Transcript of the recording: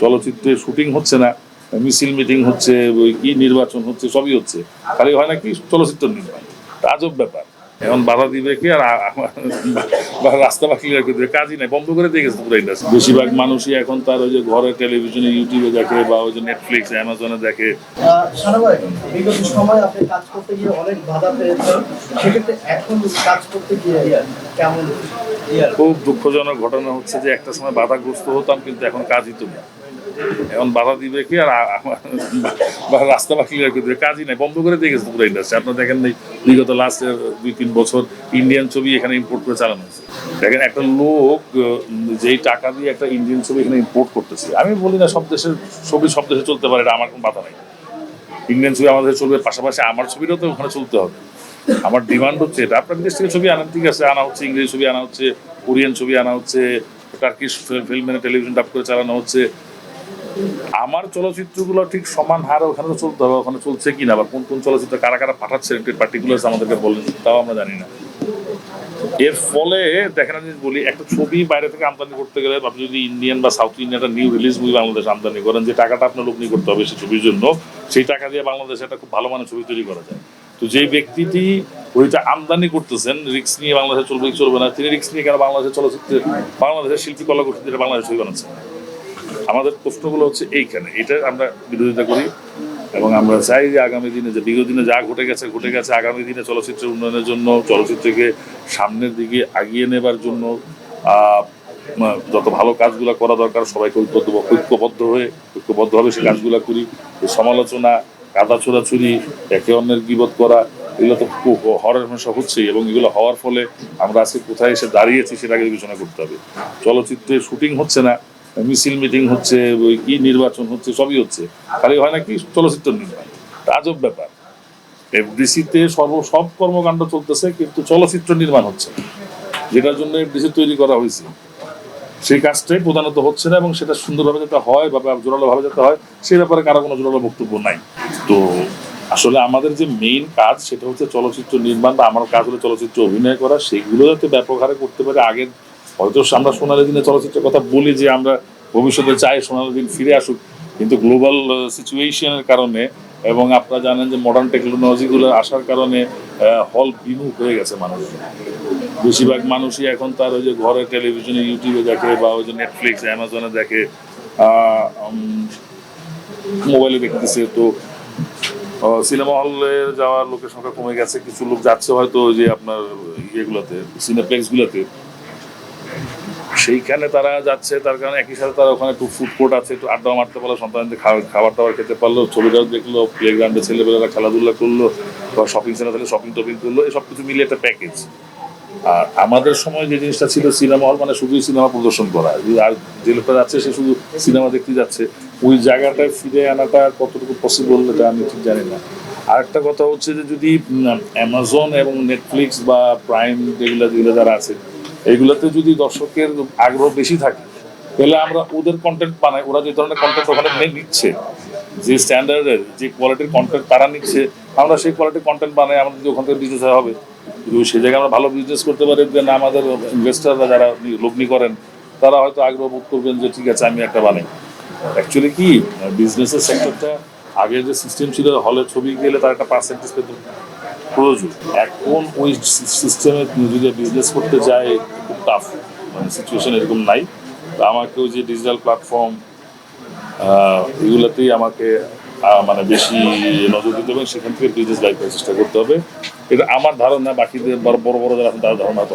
চলচ্চিত্রে শুটিং হচ্ছে না মিছিল মিটিং হচ্ছে ওই কি নির্বাচন হচ্ছে সবই হচ্ছে। খালি হয় না কি চলচ্চিত্র নির্মাণ। আজব ব্যাপার। এখন বাধা দিবে কি আর রাস্তা বা ক্লিয়ার করে দিবে? কাজই নাই বন্ধ করে দিয়ে গেছে পুরো ইন্ডাস্ট্রি বেশিরভাগ মানুষই এখন তার ওই যে ঘরে টেলিভিশনে ইউটিউবে দেখে বা ওই যে নেটফ্লিক্স অ্যামাজনে দেখে। আহ, সারা ভাই বিগত সময় আপনি কাজ করতে গিয়ে অনেক বাধা পেয়েছেন। সেক্ষেত্রে এখন কাজ করতে গিয়ে কেমন? খুব দুঃখজনক ঘটনা হচ্ছে যে একটা সময় বাধাগ্রস্ত হতাম কিন্তু এখন কাজই তো না এখন বাধা দিবে কি আর রাস্তা বা ক্লিয়ার করে দিবে? কাজই নাই, বন্ধ করে দিয়ে গেছে পুরো ইন্ডাস্ট্রি আপনার দেখেন নেই, বিগত লাস্ট দুই, তিন বছর ইন্ডিয়ান ছবি এখানে ইম্পোর্ট করে চালানো হয়েছে। দেখেন একটা লোক যেই টাকা দিয়ে একটা ইন্ডিয়ান ছবি এখানে ইম্পোর্ট করতেছে, আমি বলি না সব দেশের ছবি সব দেশে চলতে পারে, এটা আমার কোনো বাধা নাই। ইন্ডিয়ান ছবি আমাদের চলবে, পাশাপাশি আমার ছবিটাও তো ওখানে চলতে হবে। আমার ডিমান্ড হচ্ছে এটা। আপনার দেশ থেকে ছবি আনেন ঠিক আছে, আনা হচ্ছে, ইংরেজি ছবি আনা হচ্ছে কোরিয়ান ছবি আনা হচ্ছে টার্কিশ ফিল্ম টেলিভিশন ডাব করে চালানো হচ্ছে আমার চলচ্চিত্রগুলো ঠিক সমান হারে ওখানে চলতে হবে, ওখানে চলছে কিনা বা কোন কোন চলচ্চিত্র কারা কারা পাঠাচ্ছে পার্টিকুলার আমাদেরকে বলেন তাও আমরা জানি না। এর ফলে দেখেন আমি বলি, একটা ছবি বাইরে থেকে আমদানি করতে গেলে, আপনি যদি ইন্ডিয়ান বা সাউথ ইন্ডিয়ান একটা নিউ রিলিজ মুভি বাংলাদেশ আমদানি করেন, যে টাকাটা আপনার লগ্নি করতে হবে সেই ছবির জন্য, সেই টাকা দিয়ে বাংলাদেশে একটা খুব ভালো মানের ছবি তৈরি করা যায়। তো যে ব্যক্তিটি ওইটা আমদানি করতেছেন রিক্স নিয়ে বাংলাদেশে চলবে চলবে না, তিনি রিক্স নিয়ে কেন বাংলাদেশের চলচ্চিত্রে, বাংলাদেশের শিল্পী কলা করতে বাংলাদেশ ছবি বানাচ্ছেন? আমাদের প্রশ্নগুলো হচ্ছে এইখানে। এটা আমরা বিরোধিতা করি এবং আমরা চাই যে আগামী দিনে যে বিগত দিনে যা ঘটে গেছে ঘটে গেছে আগামী দিনে চলচ্চিত্রের উন্নয়নের জন্য, চলচ্চিত্রকে সামনের দিকে আগিয়ে নেবার জন্য যত ভালো কাজগুলো করা দরকার, সবাইকে ঐক্যবদ্ধ ঐক্যবদ্ধ হয়ে ঐক্যবদ্ধভাবে সে কাজগুলো করি। সমালোচনা কাদা ছোড়াছুরি একে অন্যের গিবত করা, এগুলো তো হরের হামেশা হচ্ছে এবং এগুলো হওয়ার ফলে আমরা আজকে কোথায় এসে দাঁড়িয়েছি সেটাকে বিবেচনা করতে হবে। চলচ্চিত্রে শুটিং হচ্ছে না মিছিল মিটিং হচ্ছে, ওই কি নির্বাচন হচ্ছে, সবই হচ্ছে। খালি হয় না কি চলচ্চিত্র নির্মাণ? আজব ব্যাপার। এফডিসিতে সর্ব, সব কর্মকাণ্ড চলতেছে, কিন্তু চলচ্চিত্র নির্মাণ হচ্ছে যেটার জন্য এফডিসি তৈরি করা হয়েছে। সেই কাজটাই প্রধানত হচ্ছে না এবং সেটা সুন্দরভাবে যাতে হয় বা জোরালোভাবে যাতে হয়, সে ব্যাপারে কারও কোনো জোরালো বক্তব্য নাই। তো আসলে আমাদের যে মেইন কাজ, সেটা হচ্ছে চলচ্চিত্র নির্মাণ বা আমার কাজ হলো চলচ্চিত্র অভিনয় করা। সেগুলো যাতে ব্যাপক হারে করতে পারে, আগের হয়তো আমরা সোনালী দিনে চলচ্চিত্রের কথা বলি যে আমরা ভবিষ্যতে চাই সোনালী দিন ফিরে আসুক। কিন্তু গ্লোবাল সিচুয়েশনের কারণে এবং আপনারা জানেন যে মডার্ন টেকনোলজিগুলো আসার কারণে হল বিমুখ হয়ে গেছে মানুষ বেশিরভাগ মানুষই এখন তার ওই যে ঘরে টেলিভিশনে ইউটিউবে দেখে বা ওই যে নেটফ্লিক্স অ্যামাজনে দেখে মোবাইলে দেখতেছে। তো সিনেমা হলে যাওয়ার লোকের সংখ্যা কমে গেছে। কিছু লোক যাচ্ছে হয়তো ওই যে আপনার ইয়েগুলোতে সিনেপ্লেক্স গুলোতে সেইখানে তারা যাচ্ছে, তার কারণে একই সাথে তারা ওখানে একটু ফুড কোর্ট আছে, একটু আড্ডা মারতে পারল, সন্তানদের খাবার টাবার খেতে পারল, ছবিটাও দেখল প্লে গ্রাউন্ডে ছেলেবেলারা খেলাধুলা করল, বা শপিং সেন্টার থেকে শপিং টপিং করল, এসব কিছু মিলিয়ে একটা প্যাকেজ আর আমাদের সময় যে জিনিসটা ছিল সিনেমা হল মানে শুধুই সিনেমা প্রদর্শন করা। আর যে লোকটা যাচ্ছে, সে শুধু সিনেমা দেখতে যাচ্ছে। ওই জায়গাটায় ফিরে আনাটা কতটুকু পসিবল এটা আমি ঠিক জানি না। আর একটা কথা হচ্ছে যে যদি অ্যামাজন এবং নেটফ্লিক্স বা প্রাইম যেগুলো যেগুলো যারা আছে এগুলোতে যদি দর্শকের আগ্রহ বেশি থাকে, তাহলে আমরা ওদের কন্টেন্ট বানাই। ওরা যে ধরনের কন্টেন্ট ওখানে নিচ্ছে, যে স্ট্যান্ডার্ডের যে কোয়ালিটির কন্টেন্ট তারা নিচ্ছে, আমরা সেই কোয়ালিটির কন্টেন্ট বানাই, আমাদের ওখান থেকে বিজনেস হবে। সেই জায়গায় আমরা ভালো বিজনেস করতে পারি দেন আমাদের ইনভেস্টাররা যারা লগ্নি করেন, তারা হয়তো আগ্রহ বোধ করবেন যে ঠিক আছে, আমি একটা বানাই। অ্যাকচুয়ালি কি বিজনেসের সেক্টরটা আগে যে সিস্টেম ছিল হলে ছবি গেলে তার একটা পার্সেন্টেজ পেত। প্রয়োজন। এখন ওই সিস্টেমে যদি বিজনেস করতে যায় খুব টাফ মানে সিচুয়েশন এরকম নাই। তো আমাকে ওই যে ডিজিটাল প্ল্যাটফর্ম এগুলোতেই আমাকে মানে বেশি নজর দিতে হবে সেখান থেকে বিজনেস লাইফ চেষ্টা করতে হবে। এটা আমার ধারণা, বাকিদের বড় বড় যারা তাদের ধারণা তো